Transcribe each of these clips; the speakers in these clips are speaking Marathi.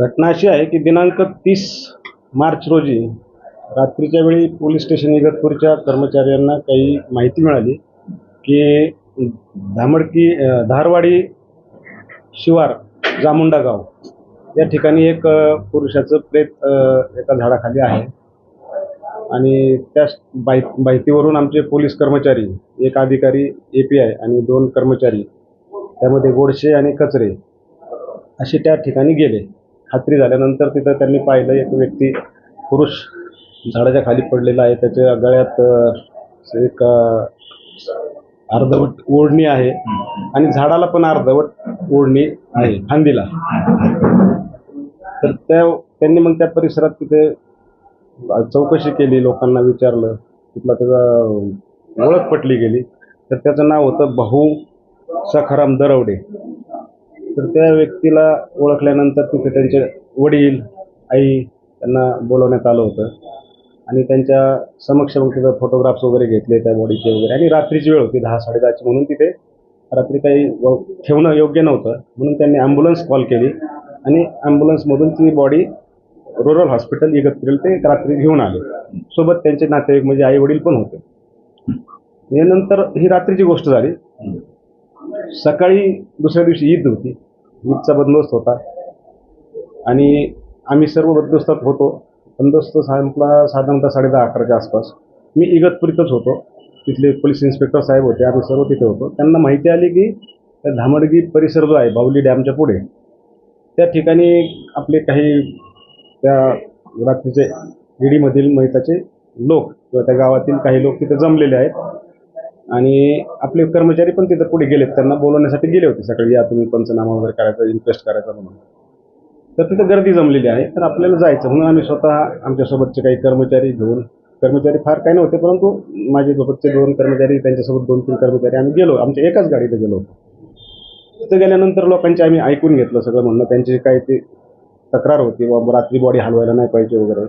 घटना अभी है कि दिनांक तीस मार्च रोजी रात्रीच्या वेळी पोलीस स्टेशन इगतपूरच्या कर्मचाऱ्यांना काही माहिती मिळाली की धामडकी धारवाडी शिवार जामुंडा गाव या ठिकाणी एक पुरुषाचं प्रेत एका झाडाखाली आहे. आणि त्या माहि- माहितीवरून आमचे पोलीस कर्मचारी एक अधिकारी ए पी आय आणि दोन कर्मचारी त्यामध्ये गोडशे आणि कचरे असे त्या ठिकाणी गेले. खात्री झाल्यानंतर तिथं त्यांनी पाहिलं एक व्यक्ती पुरुष झाडाच्या खाली पडलेला आहे. त्याच्या गळ्यात एक अर्धवट ओढणी आहे. आणि झाडाला पण अर्धवट ओढणी आहे फांदीला. तर त्या त्यांनी मग त्या परिसरात तिथे चौकशी केली लोकांना विचारलं. तिथला त्याचा ओळख पटली गेली. तर त्याचं नाव होतं भाऊ सखाराम दरवडे. तर त्या व्यक्तीला ओळखल्यानंतर तिथे त्यांचे वडील आई त्यांना बोलवण्यात आलं होतं. आणि त्यांच्या समक्ष मग तिथं फोटोग्राफ्स वगैरे घेतले त्या बॉडीचे वगैरे. आणि रात्रीची वेळ होती दहा साडेदहाची म्हणून तिथे. रात्री काही ठेवणं योग्य नव्हतं. म्हणून त्यांनी ॲम्ब्युलन्स कॉल केली. आणि ॲम्ब्युलन्समधून ती बॉडी रुरल हॉस्पिटल इगतपुरीला ते रात्री घेऊन आले. सोबत त्यांचे नातेवाईक म्हणजे आई वडील पण होते. यानंतर ही रात्रीची गोष्ट झाली. सकाळी दुसऱ्या दिवशी ईद होती. ईदचा बंदोबस्त होता. आणि आम्ही सर्व बंदोबस्तात होतो. बंदोस्त सायंपला साधारणतः साडेदहा अकराच्या आसपास. मी इगतपुरीतच होतो. तिथले पोलीस इन्स्पेक्टर साहेब होते आम्ही सर्व तिथे होतो. त्यांना माहिती आली की त्या धामडगी परिसर जो आहे बावली डॅमच्या पुढे त्या ठिकाणी आपले काही त्या रात्रीचे ईडीमधील महिताचे लोक किंवा त्या गावातील काही लोक तिथे जमलेले आहेत. आणि आपले कर्मचारी पण तिथे पुढे गेलेत. त्यांना बोलवण्यासाठी गेले होते सकाळी या तुम्ही पंचनामा वगैरे करायचा इन्क्वेस्ट करायचा म्हणून. तर तिथं गर्दी जमलेली आहे. तर आपल्याला जायचं. म्हणून आम्ही स्वतः आमच्यासोबतचे काही कर्मचारी घेऊन कर्मचारी फार काही नव्हते परंतु माझे सोबतचे दोन कर्मचारी त्यांच्यासोबत दोन तीन कर्मचारी आम्ही गेलो. आमच्या एकाच गाडीत गेलो होतो. गेल्यानंतर लोकांचे आम्ही ऐकून घेतलं सगळं म्हणणं. त्यांची काय ती तक्रार होती व रात्री बॉडी हलवायला नाही पाहिजे वगैरे.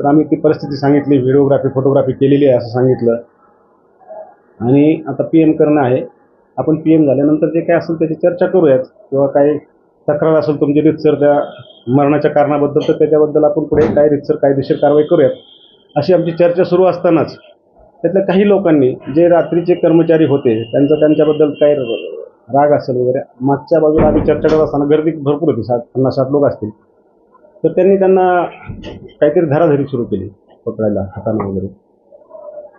तर आम्ही ती परिस्थिती सांगितली व्हिडिओग्राफी फोटोग्राफी केलेली आहे असं सांगितलं. आणि आता पी एम करणं आहे. आपण पी एम झाल्यानंतर जे काय असेल त्याची चर्चा करूयात किंवा काही तक्रार असेल तुमची रितसर त्या मरणाच्या कारणाबद्दल तर त्याच्याबद्दल आपण पुढे काय रितसर कायदेशीर कारवाई करूयात. अशी आमची चर्चा सुरू असतानाच त्यातल्या काही लोकांनी जे रात्रीचे कर्मचारी होते त्यांचा त्यांच्याबद्दल काय राग असेल वगैरे मागच्या बाजूला आम्ही चर्चा करत असताना गर्दी भरपूर होती साठ पन्नास साठ लोक असतील. तर त्यांनी त्यांना काहीतरी धराधरी सुरू केली पकडायला हाताने वगैरे.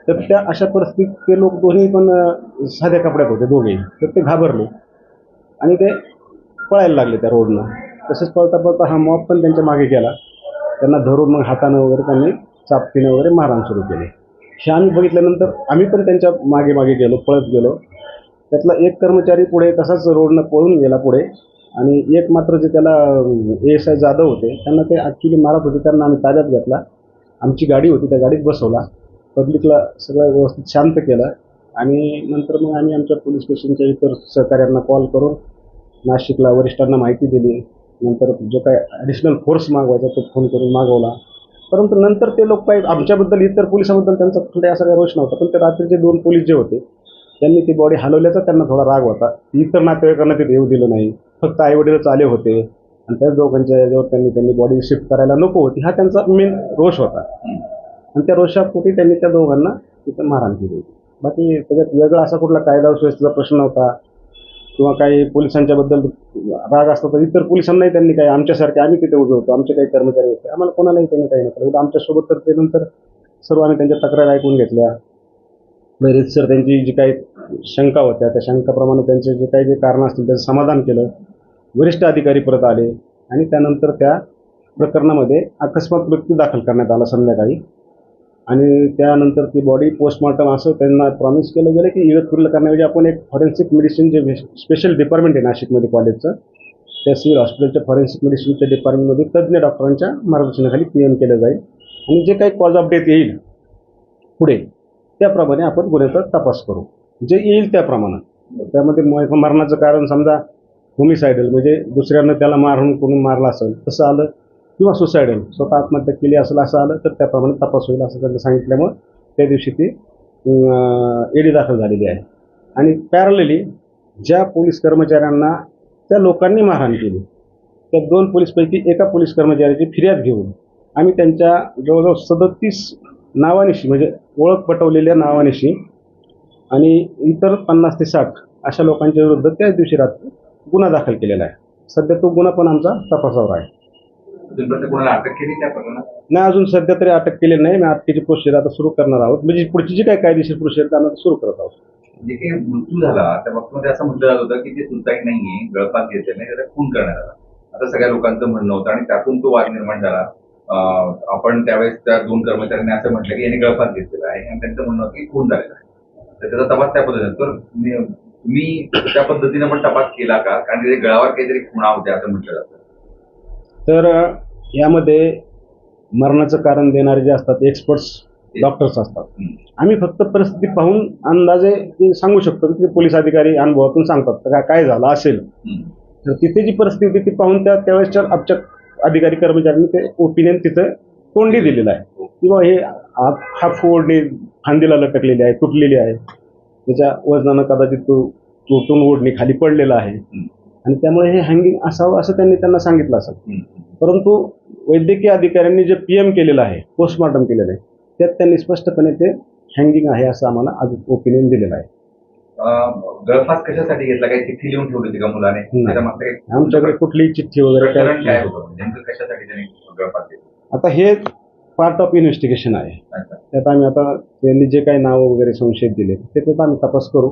तर त्या अशा परिस्थितीत ते लोक दोन्ही पण साध्या कपड्यात होते दोघेही. तर ते घाबरले. आणि ते पळायला लागले त्या रोडनं तसेच पळता पळता हा मॉब पण त्यांच्या मागे गेला. त्यांना धरून मग हातानं वगैरे त्यांनी चापटीनं वगैरे मारहाण सुरू केली. हे आम्ही बघितल्यानंतर आम्ही पण त्यांच्या मागे मागे गेलो पळत गेलो. त्यातला एक कर्मचारी पुढे तसाच रोडनं पळून गेला पुढे. आणि एक मात्र जे त्याला ए एस आय जाधव होते त्यांना ते ॲक्च्युली मारत होते त्यांना आम्ही ताब्यात घेतला. आमची गाडी होती त्या गाडीत बसवला. पब्लिकला सगळं व्यवस्थित शांत केलं. आणि नंतर मग आम्ही आमच्या पोलीस स्टेशनच्या इतर सहकाऱ्यांना कॉल करून नाशिकला वरिष्ठांना माहिती दिली. नंतर जो काय ॲडिशनल फोर्स मागवायचा तो फोन करून मागवला. परंतु नंतर ते लोक काही आमच्याबद्दल इतर पोलिसांबद्दल त्यांचा कुठे असा काही रोष नव्हता. पण ते रात्रीचे दोन पोलीस जे होते त्यांनी ती बॉडी हलवल्याचा त्यांना थोडा राग होता. इतर नातेवाईकांना ते येऊ दिलं नाही. फक्त आईवडीलच आले होते. आणि त्याच दोघांच्या याच्यावर त्यांनी त्यांनी बॉडी शिफ्ट करायला नको होती. हा त्यांचा मेन रोष होता. आणि त्या रोषापोटी त्यांनी त्या दोघांना तिथं मारहाण केली होती. बाकी त्याच्यात वेगळा असा कुठला कायदा सुव्यवस्थेचा प्रश्न होता किंवा काही पोलिसांच्या बद्दल राग असतो तर इतर पोलिसांनाही त्यांनी काही आमच्यासारखे आम्ही तिथे उभे होतो आमचे काही कर्मचारी होते आम्हाला कोणालाही त्यांनी काही नाही आमच्यासोबत तर ते नंतर सर्व आम्ही त्यांच्या तक्रार ऐकून घेतल्या. बरेच सर त्यांची जी काही शंका होत्या त्या शंकाप्रमाणे त्यांचे जे काही जे कारणं असतील त्याचं समाधान केलं. वरिष्ठ अधिकारी परत आले आणि त्यानंतर त्या प्रकरणामध्ये अकस्मात मृत्यू दाखल करण्यात आला संध्याकाळी. आणि त्यानंतर ती बॉडी पोस्टमॉर्टम असं त्यांना प्रॉमिस केलं गेलं की इगतपूरला करण्याऐवजी आपण एक फॉरेन्सिक मेडिसिन जे स्पेशल डिपार्टमेंट आहे नाशिकमध्ये कॉलेजचं त्या सिव्हिल हॉस्पिटलच्या फॉरेन्सिक मेडिसिनच्या डिपार्टमेंटमध्ये तज्ज्ञ डॉक्टरांच्या मार्गदर्शनाखाली पी एम केलं जाईल. आणि जे काही कॉज ऑफ डेथ येईल पुढे त्याप्रमाणे आपण गुन्ह्याचा तपास करू. जे येईल त्याप्रमाणे. त्यामध्ये म- मरणाचं कारण समजा होमिसायडल म्हणजे दुसऱ्यानं त्याला मारून कोणी मारला असेल तसं आलं किंवा सुसायडल स्वतः आत्महत्या केली असेल असं आलं तर त्याप्रमाणे तपास होईल असं त्यांना सांगितल्यामुळं त्या दिवशी ती एडी दाखल झालेली आहे. आणि पॅरलेली ज्या पोलीस कर्मचाऱ्यांना त्या लोकांनी मारहाण केली त्या दोन पोलीसपैकी एका पोलीस कर्मचाऱ्याची फिर्याद घेऊन आम्ही त्यांच्या जवळजवळ सदतीस नावानिशी म्हणजे ओळख पटवलेल्या नावानिशी आणि इतर पन्नास ते साठ अशा लोकांच्या विरुद्ध त्याच दिवशी रात्री गुन्हा दाखल केलेला आहे. सध्या तो गुन्हा पण आमचा तपासावर आहे. कोणाला अटक केली त्या प्रकरणात? नाही अजून सध्या तरी अटक केलेली नाही. मी अटकेची प्रोसिजर आता सुरू करणार आहोत. म्हणजे पुढची जी काही कायदेशीर प्रोसिजर आम्ही आता सुरू करत आहोत. जे काही मृत्यू झाला त्या बाबतीमध्ये असं म्हटलं जात होतं की ते सुसाईड नाहीये गळफास घेतले नाही त्याचा खून करण्यात आला. आता सगळ्या लोकांचं म्हणणं होतं आणि त्यातून तो वाद निर्माण झाला. अं, आपण त्यावेळेस त्या दोन कर्मचाऱ्यांनी असं म्हटलं की यांनी गळफास घेतलेला आहे आणि त्यांचं म्हणणं होतं की खून झालेला आहे. तर त्याचा तपास त्या पद्धतीने तर मी- तुम्ही त्या पद्धतीने पण तपास केला का? कारण तिथे गळावर काहीतरी खुणा होत्या असं म्हटलं जातं. तर अ, यामध्ये मरणाचं कारण देणारे जे असतात एक्सपर्ट्स डॉक्टर्स असतात. आम्ही फक्त परिस्थिती पाहून अंदाजे ते सांगू शकतो की ते पोलीस अधिकारी अनुभवातून सांगतात तर काय- काय झालं असेल. तर तिथे जी परिस्थिती ती पाहून त्या त्यावेळेसच्या आमच्या अधिकारी कर्मचाऱ्यांनी ते ओपिनियन तिथं तोंडी दिलेलं आहे किंवा हे हा फोडणी फांदीला लटकलेली आहे तुटलेली आहे त्याच्या वजनानं कदाचित तो तुटून ओढणी खाली पडलेला आहे. आणि त्यामुळे हे हँगिंग असावं असं त्यांनी त्यांना सांगितलं हम्म. परंतु वैद्यकीय अधिकाऱ्यांनी जे पी एम केलेलं आहे पोस्टमॉर्टम केलेलं आहे त्यात त्यांनी स्पष्टपणे ते हँगिंग आहे असं आम्हाला आज ओपिनियन दिलेलं आहे. गळफास कशासाठी घेतला? काही चिठ्ठी लिहून ठेवली होती का मुलाने? काही आमच्याकडे कुठलीही चिठ्ठी वगैरे प्रकरण काय काय होतं? नेमकं कशासाठी त्याने गळफास घेतला आता हे पार्ट ऑफ इन्व्हेस्टिगेशन आहे. अच्छा. त्यात आम्ही आता त्यांनी जे काही नावं वगैरे संशयित दिले ते त्याचा आम्ही तपास करू.